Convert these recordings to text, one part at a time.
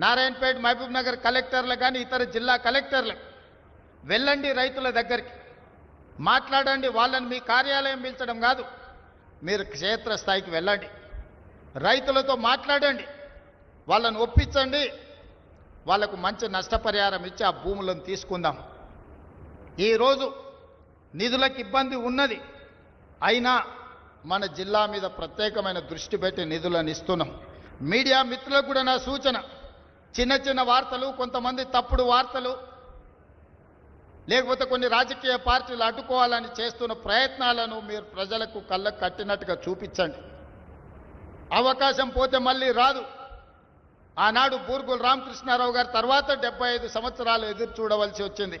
నారాయణపేట మహబూబ్ నగర్ కలెక్టర్లు కానీ ఇతర జిల్లా కలెక్టర్లు వెళ్ళండి రైతుల దగ్గరికి. మాట్లాడండి వాళ్ళని మీ కార్యాలయం పిలిచడం కాదు. మీరు క్షేత్రస్థాయికి వెళ్ళండి. రైతులతో మాట్లాడండి. వాళ్ళని ఒప్పించండి. వాళ్ళకు మంచి నష్టపరిహారం ఇచ్చి ఆ భూములను తీసుకుందాం. ఈరోజు నిధులకు ఇబ్బంది ఉన్నది. అయినా మన జిల్లా మీద ప్రత్యేకమైన దృష్టి పెట్టి నిధులను ఇస్తున్నాం. మీడియా మిత్రులకు కూడా నా సూచన. చిన్న చిన్న వార్తలు కొంతమంది తప్పుడు వార్తలు లేకపోతే కొన్ని రాజకీయ పార్టీలు అడ్డుకోవాలని చేస్తున్న ప్రయత్నాలను మీరు ప్రజలకు కళ్ళకు కట్టినట్టుగా చూపించండి. అవకాశం పోతే మళ్ళీ రాదు. ఆనాడు బూర్గుల రామకృష్ణారావు గారి తర్వాత డెబ్బై ఐదు సంవత్సరాలు ఎదురు చూడవలసి వచ్చింది.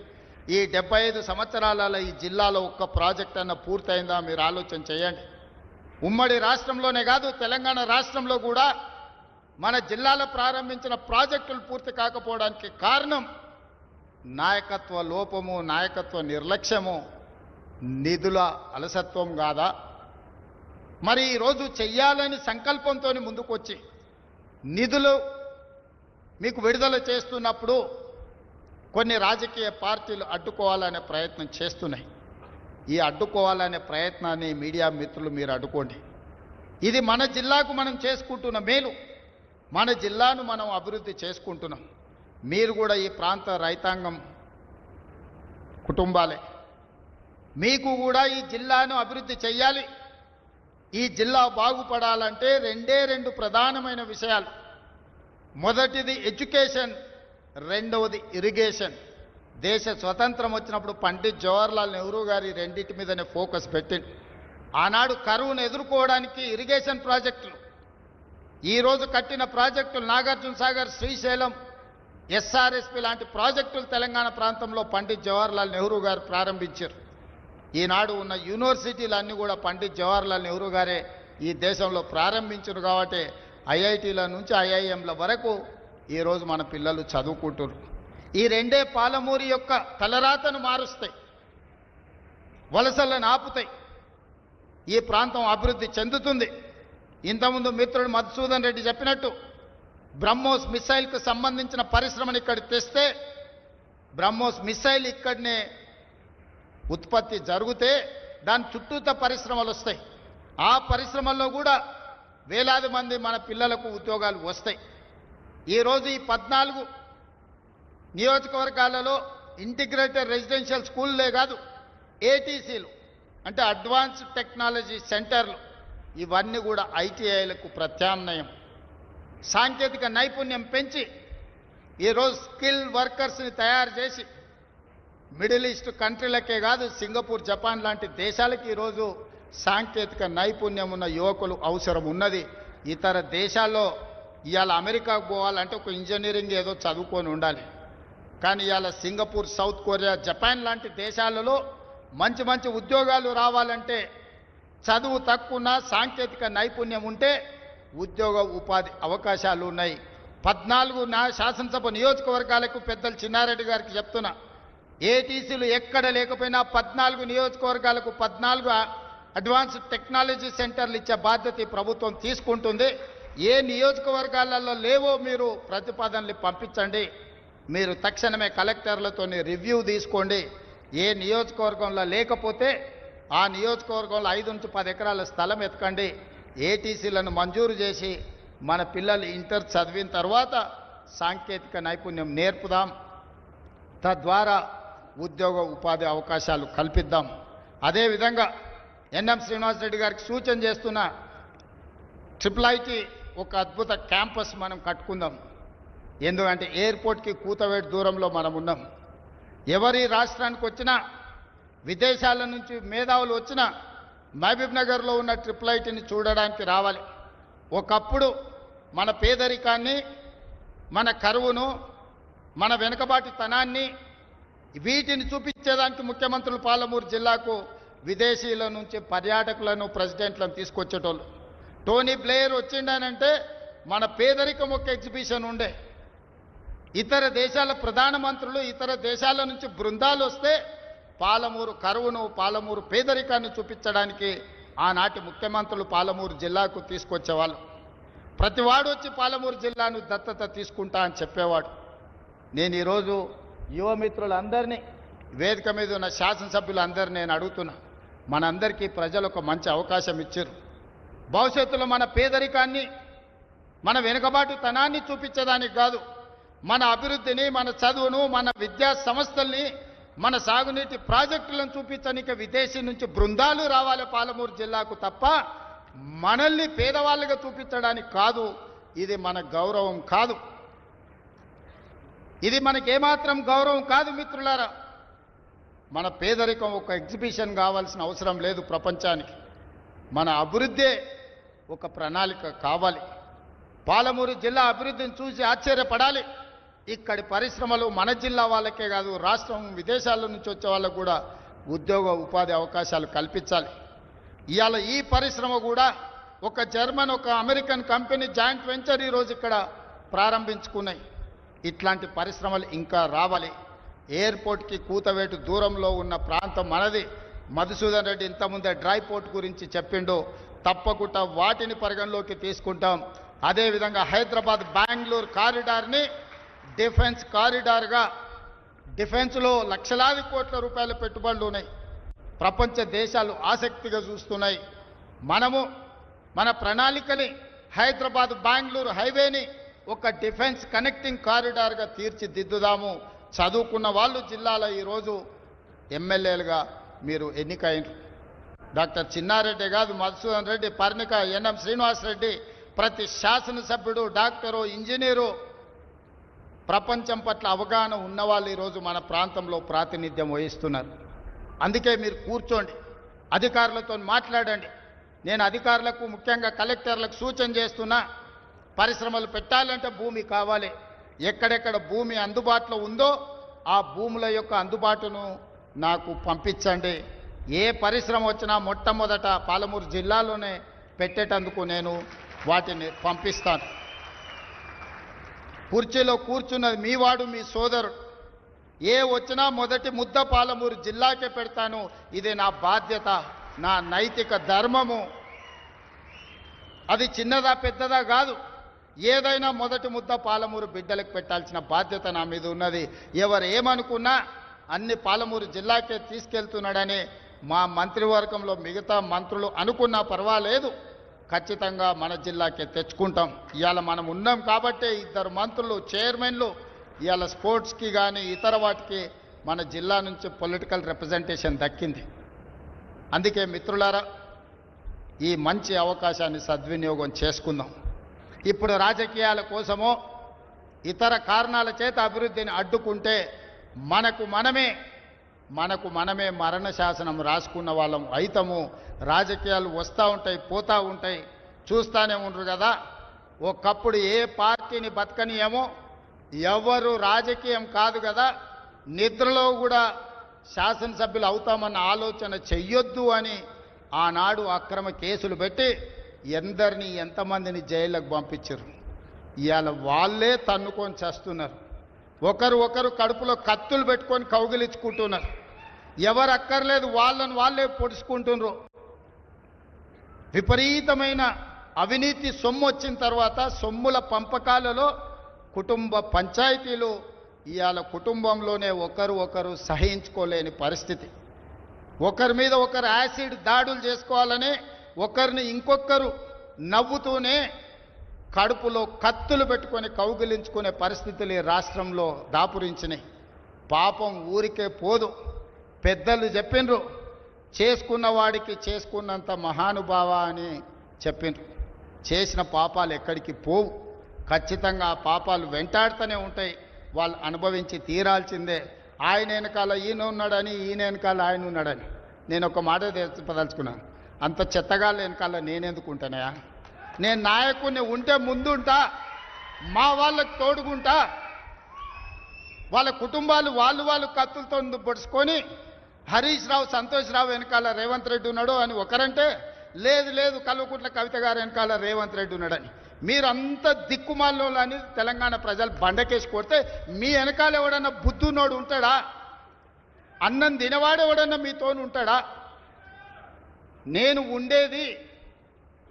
ఈ డెబ్బై ఐదు సంవత్సరాలలో ఈ జిల్లాలో ఒక్క ప్రాజెక్ట్ అన్న పూర్తయిందా మీరు ఆలోచన చేయండి. ఉమ్మడి రాష్ట్రంలోనే కాదు తెలంగాణ రాష్ట్రంలో కూడా మన జిల్లాలో ప్రారంభించిన ప్రాజెక్టులు పూర్తి కాకపోవడానికి కారణం నాయకత్వ లోపము నాయకత్వ నిర్లక్ష్యము నిధుల అలసత్వం కాదా? మరి ఈరోజు చెయ్యాలని సంకల్పంతో ముందుకొచ్చి నిధులు మీకు విడుదల చేస్తున్నప్పుడు కొన్ని రాజకీయ పార్టీలు అడ్డుకోవాలనే ప్రయత్నం చేస్తున్నాయి. ఈ అడ్డుకోవాలనే ప్రయత్నాన్ని మీడియా మిత్రులు మీరు అడ్డుకోండి. ఇది మన జిల్లాకు మనం చేసుకుంటున్న మేలు. మన జిల్లాను మనం అభివృద్ధి చేసుకుంటున్నాం. మీరు కూడా ఈ ప్రాంత రైతాంగం కుటుంబాలే. మీకు కూడా ఈ జిల్లాను అభివృద్ధి చేయాలి ఈ జిల్లా బాగుపడాలంటే రెండే రెండు ప్రధానమైన విషయాలు. మొదటిది ఎడ్యుకేషన్ రెండవది ఇరిగేషన్. దేశ స్వతంత్రం వచ్చినప్పుడు పండిత్ జవహర్లాల్ నెహ్రూ గారి రెండింటి మీదనే ఫోకస్ పెట్టింది ఆనాడు కరువును ఎదుర్కోవడానికి ఇరిగేషన్ ప్రాజెక్టులు ఈరోజు కట్టిన ప్రాజెక్టులు నాగార్జున సాగర్ శ్రీశైలం ఎస్ఆర్ఎస్పి లాంటి ప్రాజెక్టులు తెలంగాణ ప్రాంతంలో పండిత్ జవహర్లాల్ నెహ్రూ గారు ప్రారంభించారు. ఈనాడు ఉన్న యూనివర్సిటీలన్నీ కూడా పండిత్ జవహర్లాల్ నెహ్రూ గారే ఈ దేశంలో ప్రారంభించారు కాబట్టి ఐఐటీల నుంచి ఐఐఎంల వరకు ఈరోజు మన పిల్లలు చదువుకుంటున్నారు. ఈ రెండే పాలమూరి యొక్క తలరాతను మారుస్తాయి. వలసలను ఆపుతాయి. ఈ ప్రాంతం అభివృద్ధి చెందుతుంది. ఇంతకుముందు మిత్రుడు మధుసూదన్ రెడ్డి చెప్పినట్టు బ్రహ్మోస్ మిసైల్కు సంబంధించిన పరిశ్రమను ఇక్కడ తెస్తే బ్రహ్మోస్ మిసైల్ ఇక్కడనే ఉత్పత్తి జరిగితే దాని చుట్టూత పరిశ్రమలు వస్తాయి. ఆ పరిశ్రమల్లో కూడా వేలాది మంది మన పిల్లలకు ఉద్యోగాలు వస్తాయి. ఈరోజు ఈ పద్నాలుగు నియోజకవర్గాలలో ఇంటిగ్రేటెడ్ రెసిడెన్షియల్ స్కూల్లే కాదు ఏటీసీలు అంటే అడ్వాన్స్డ్ టెక్నాలజీ సెంటర్లు ఇవన్నీ కూడా ఐటీఐలకు ప్రత్యామ్నాయం. సాంకేతిక నైపుణ్యం పెంచి ఈరోజు స్కిల్ వర్కర్స్ని తయారు చేసి మిడిల్ ఈస్ట్ కంట్రీలకే కాదు సింగపూర్ జపాన్ లాంటి దేశాలకి ఈరోజు సాంకేతిక నైపుణ్యం ఉన్న యువకులు అవసరం ఉన్నది. ఇతర దేశాల్లో ఇవాళ అమెరికాకు పోవాలంటే ఒక ఇంజనీరింగ్ ఏదో చదువుకొని ఉండాలి. కానీ ఇవాళ సింగపూర్ సౌత్ కొరియా జపాన్ లాంటి దేశాలలో మంచి మంచి ఉద్యోగాలు రావాలంటే చదువు తక్కువ సాంకేతిక నైపుణ్యం ఉంటే ఉద్యోగ ఉపాధి అవకాశాలు ఉన్నాయి. పద్నాలుగు నా శాసనసభ నియోజకవర్గాలకు పెద్దలు చిన్నారెడ్డి గారికి చెప్తున్నా. ఏటీసీలు ఎక్కడ లేకపోయినా పద్నాలుగు నియోజకవర్గాలకు పద్నాలుగు అడ్వాన్స్డ్ టెక్నాలజీ సెంటర్లు ఇచ్చే బాధ్యత ప్రభుత్వం తీసుకుంటుంది. ఏ నియోజకవర్గాలలో లేవో మీరు ప్రతిపాదనలు పంపించండి. మీరు తక్షణమే కలెక్టర్లతో రివ్యూ తీసుకోండి. ఏ నియోజకవర్గంలో లేకపోతే ఆ నియోజకవర్గంలో ఐదు నుంచి పది ఎకరాల స్థలం ఎతకండి ఏటీసీలను మంజూరు చేసి మన పిల్లలు ఇంటర్ చదివిన తర్వాత సాంకేతిక నైపుణ్యం నేర్పుదాం. తద్వారా ఉద్యోగ ఉపాధి అవకాశాలు కల్పిద్దాం. అదేవిధంగా ఎన్ఎం శ్రీనివాసరెడ్డి గారికి సూచన చేస్తున్న ట్రిపుల్ ఐటీ ఒక అద్భుత క్యాంపస్ మనం కట్టుకుందాం. ఎందుకంటే ఎయిర్పోర్ట్కి కూతవేటి దూరంలో మనం ఉన్నాం. ఎవరి రాష్ట్రానికి వచ్చినా విదేశాల నుంచి మేధావులు వచ్చిన మహబూబ్ నగర్లో ఉన్న ట్రిపుల్ ఐటీని చూడడానికి రావాలి. ఒకప్పుడు మన పేదరికాన్ని మన కరువును మన వెనుకబాటితనాన్ని వీటిని చూపించేదానికి ముఖ్యమంత్రులు పాలమూరు జిల్లాకు విదేశీయుల నుంచి పర్యాటకులను ప్రెసిడెంట్లను తీసుకొచ్చేటోళ్ళు. టోనీ బ్లేయర్ వచ్చిండనంటే మన పేదరికం ఒక ఎగ్జిబిషన్ ఉండే. ఇతర దేశాల ప్రధానమంత్రులు ఇతర దేశాల నుంచి బృందాలు వస్తే పాలమూరు కరువును పాలమూరు పేదరికాన్ని చూపించడానికి ఆనాటి ముఖ్యమంత్రులు పాలమూరు జిల్లాకు తీసుకొచ్చేవాళ్ళు. ప్రతివాడు వచ్చి పాలమూరు జిల్లాను దత్తత తీసుకుంటా అని చెప్పేవాడు. నేను ఈరోజు యువమిత్రులందరినీ వేదిక మీద ఉన్న శాసనసభ్యులందరినీ నేను అడుగుతున్నా. మనందరికీ ప్రజలు ఒక మంచి అవకాశం ఇచ్చారు. భవిష్యత్తులో మన పేదరికాన్ని మన వెనుకబాటుతనాన్ని చూపించడానికి కాదు మన అభివృద్ధిని మన చదువును మన విద్యా సంస్థల్ని మన సాగునీటి ప్రాజెక్టులను చూపించడానికి విదేశీ నుంచి బృందాలు రావాలి పాలమూరు జిల్లాకు తప్ప మనల్ని పేదవాళ్ళుగా చూపించడానికి కాదు. ఇది మన గౌరవం కాదు. ఇది మనకేమాత్రం గౌరవం కాదు మిత్రులారా. మన పేదరికం ఒక ఎగ్జిబిషన్ కావాల్సిన అవసరం లేదు ప్రపంచానికి. మన అభివృద్ధే ఒక ప్రణాళిక కావాలి. పాలమూరు జిల్లా అభివృద్ధిని చూసి ఆశ్చర్యపడాలి. ఇక్కడి పరిశ్రమలు మన జిల్లా వాళ్ళకే కాదు రాష్ట్రం విదేశాల నుంచి వచ్చే వాళ్ళకు కూడా ఉద్యోగ ఉపాధి అవకాశాలు కల్పించాలి. ఇవాళ ఈ పరిశ్రమ కూడా ఒక జర్మన్ ఒక అమెరికన్ కంపెనీ జాయింట్ వెంచర్ ఈరోజు ఇక్కడ ప్రారంభించుకున్నాయి. ఇట్లాంటి పరిశ్రమలు ఇంకా రావాలి. ఎయిర్పోర్ట్కి కూతవేటు దూరంలో ఉన్న ప్రాంతం మనది. మధుసూదన్ రెడ్డి ఇంతకుముందే డ్రై పోర్ట్ గురించి చెప్పిండు. తప్పకుండా వాటిని పరిగణలోకి తీసుకుంటాం. అదేవిధంగా హైదరాబాద్ బెంగళూరు కారిడార్ని డిఫెన్స్ కారిడార్గా డిఫెన్స్లో లక్షలాది కోట్ల రూపాయల పెట్టుబడులు ఉన్నాయి. ప్రపంచ దేశాలు ఆసక్తిగా చూస్తున్నాయి. మనము మన ప్రణాళికని హైదరాబాద్ బెంగళూరు హైవేని ఒక డిఫెన్స్ కనెక్టింగ్ కారిడార్గా తీర్చిదిద్దుదాము. చదువుకున్న వాళ్ళు జిల్లాలో ఈరోజు ఎమ్మెల్యేలుగా మీరు ఎన్నికైనరు డాక్టర్ చిన్నారెడ్డి కాదు మధుసూదన్ రెడ్డి పర్ణిక ఎన్ఎం శ్రీనివాస్ రెడ్డి ప్రతి శాసనసభ్యుడు డాక్టరు ఇంజనీరు ప్రపంచం పట్ల అవగాహన ఉన్నవాళ్ళు ఈరోజు మన ప్రాంతంలో ప్రాతినిధ్యం వహిస్తున్నారు. అందుకే మీరు కూర్చోండి అధికారులతో మాట్లాడండి. నేను అధికారులకు ముఖ్యంగా కలెక్టర్లకు సూచన చేస్తున్నా పరిశ్రమలు పెట్టాలంటే భూమి కావాలి. ఎక్కడెక్కడ భూమి అందుబాటులో ఉందో ఆ భూముల యొక్క అందుబాటును నాకు పంపించండి. ఏ పరిశ్రమ వచ్చినా మొట్టమొదట పాలమూరు జిల్లాలోనే పెట్టేటందుకు నేను వాటిని పంపిస్తాను. కుర్చీలో కూర్చున్నది మీ వాడు మీ సోదరుడు. ఏ వచ్చినా మొదటి ముద్ద పాలమూరు జిల్లాకే పెడతాను. ఇది నా బాధ్యత నా నైతిక ధర్మము. అది చిన్నదా పెద్దదా కాదు. ఏదైనా మొదటి ముద్ద పాలమూరు బిడ్డలకు పెట్టాల్సిన బాధ్యత నా మీద ఉన్నది. ఎవరు ఏమనుకున్నా అన్ని పాలమూరు జిల్లాకే తీసుకెళ్తున్నాడని మా మంత్రివర్గంలో మిగతా మంత్రులు అనుకున్నా పర్వాలేదు. ఖచ్చితంగా మన జిల్లాకే తెచ్చుకుంటాం. ఇవాళ మనం ఉన్నాం కాబట్టే ఇద్దరు మంత్రులు చైర్మన్లు ఇవాళ స్పోర్ట్స్కి కానీ ఇతర వాటికి మన జిల్లా నుంచి పొలిటికల్ రిప్రజెంటేషన్ దక్కింది. అందుకే మిత్రులారా ఈ మంచి అవకాశాన్ని సద్వినియోగం చేసుకుందాం. ఇప్పుడు రాజకీయాల కోసమో ఇతర కారణాల చేత అభివృద్ధిని అడ్డుకుంటే మనకు మనమే మనకు మనమే మరణ శాసనం రాసుకున్న వాళ్ళం అయితము. రాజకీయాలు వస్తూ ఉంటాయి పోతూ ఉంటాయి. చూస్తానే ఉండరు కదా. ఒకప్పుడు ఏ పార్టీని బతకనియేమో ఎవరు రాజకీయం కాదు కదా. నిద్రలో కూడా శాసనసభ్యులు అవుతామన్న ఆలోచన చెయ్యొద్దు అని ఆనాడు అక్రమ కేసులు పెట్టి ఎందరిని ఎంతమందిని జైళ్ళకు పంపించారు ఇవాళ వాళ్ళే తన్నుకొని చేస్తున్నారు. ఒకరు ఒకరు కడుపులో కత్తులు పెట్టుకొని కౌగిలించుకుంటున్నారు. ఎవరు అక్కర్లేదు వాళ్ళని వాళ్ళే పొడుచుకుంటున్నారు విపరీతమైన అవినీతి సొమ్ము వచ్చిన తర్వాత సొమ్ముల పంపకాలలో కుటుంబ పంచాయతీలు ఇవాళ కుటుంబంలోనే ఒకరు ఒకరు సహించుకోలేని పరిస్థితి. ఒకరి మీద ఒకరు యాసిడ్ దాడులు చేసుకోవాలని ఒకరిని ఇంకొకరు నవ్వుతూనే కడుపులో కత్తులు పెట్టుకొని కౌగిలించుకునే పరిస్థితులు ఈ రాష్ట్రంలో దాపురించినాయి. పాపం ఊరికే పోదు. పెద్దలు చెప్పిండ్రు చేసుకున్న వాడికి చేసుకున్నంత మహానుభావ అని చెప్పిండ్రు. చేసిన పాపాలు ఎక్కడికి పోవు. ఖచ్చితంగా ఆ పాపాలు వెంటాడుతూనే ఉంటాయి. వాళ్ళు అనుభవించి తీరాల్సిందే. ఆయన వెనకాల ఈయన ఉన్నాడని ఈయన వెనకాల ఆయన ఉన్నాడని. నేను ఒక మాట చెప్పదలుచుకున్నాను. అంత చెత్తగా వెనకాల నేనెందుకు ఉంటానయా నేను నాయకుడిని ఉంటే ముందుంటా మా వాళ్ళకి తోడుకుంటా వాళ్ళ కుటుంబాలు వాళ్ళు వాళ్ళు కత్తులతో పొడుచుకొని హరీష్ రావు సంతోష్ రావు వెనకాల రేవంత్ రెడ్డి ఉన్నాడు అని ఒకరంటే లేదు లేదు కల్వకుంట్ల కవిత గారు వెనకాల రేవంత్ రెడ్డి ఉన్నాడని. మీరంత దిక్కుమాల్లో అని తెలంగాణ ప్రజలు బండకేసి కొడితే మీ వెనకాల ఎవడన్నా బుద్ధునోడు ఉంటాడా? అన్నం తినవాడు ఎవడన్నా మీతోను ఉంటాడా? నేను ఉండేది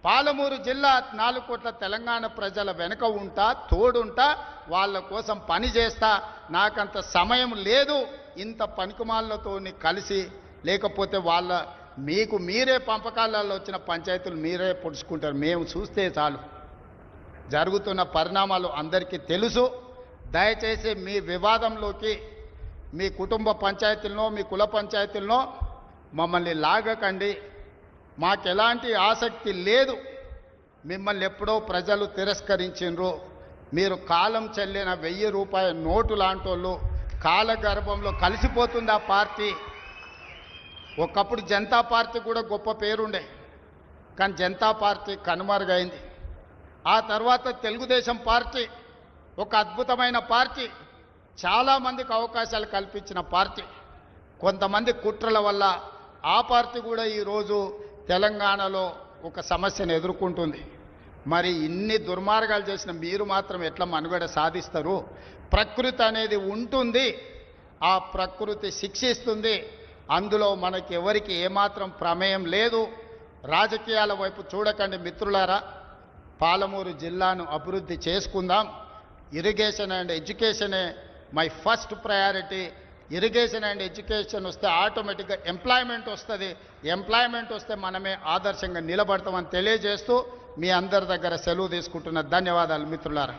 పాలమూరు జిల్లా నాలుగు కోట్ల తెలంగాణ ప్రజల వెనుక ఉంటా తోడుంటా వాళ్ళ కోసం పని చేస్తా నాకంత సమయం లేదు. ఇంత పనికిమాలతో కలిసి లేకపోతే వాళ్ళ మీకు మీరే పంపకాలలో వచ్చిన పంచాయతీలు మీరే పొడుచుకుంటారు. మేము చూస్తే చాలు. జరుగుతున్న పరిణామాలు అందరికీ తెలుసు. దయచేసి మీ వివాదంలోకి మీ కుటుంబ పంచాయతీలను మీ కుల పంచాయతీలను మమ్మల్ని లాగకండి. మాకు ఎలాంటి ఆసక్తి లేదు. మిమ్మల్ని ఎప్పుడో ప్రజలు తిరస్కరించిండ్రు. మీరు కాలం చెల్లిన వెయ్యి రూపాయల నోటు లాంటోళ్ళు కాలగర్భంలో కలిసిపోతుంది ఆ పార్టీ. ఒకప్పుడు జనతా పార్టీ కూడా గొప్ప పేరుండే. కానీ జనతా పార్టీ కనుమరుగైంది. ఆ తర్వాత తెలుగుదేశం పార్టీ ఒక అద్భుతమైన పార్టీ చాలామందికి అవకాశాలు కల్పించిన పార్టీ. కొంతమంది కుట్రల వల్ల ఆ పార్టీ కూడా ఈరోజు తెలంగాణలో ఒక సమస్యను ఎదుర్కొంటుంది. మరి ఇన్ని దుర్మార్గాలు చేసిన మీరు మాత్రం ఎట్లా మనుగడ సాధిస్తారు? ప్రకృతి అనేది ఉంటుంది. ఆ ప్రకృతి శిక్షిస్తుంది. అందులో మనకి ఎవరికి ఏమాత్రం ప్రమేయం లేదు. రాజకీయాల వైపు చూడకండి మిత్రులారా. పాలమూరు జిల్లాను అభివృద్ధి చేసుకుందాం. Irrigation and ఎడ్యుకేషనే my first priority. Irrigation and education వస్తే ఆటోమేటిక్గా ఎంప్లాయ్మెంట్ వస్తుంది. ఎంప్లాయ్మెంట్ వస్తే మనమే ఆదర్శంగా నిలబడతామని తెలియజేస్తూ మీ అందరి దగ్గర సెలవు తీసుకుంటున్న ధన్యవాదాలు మిత్రులారా.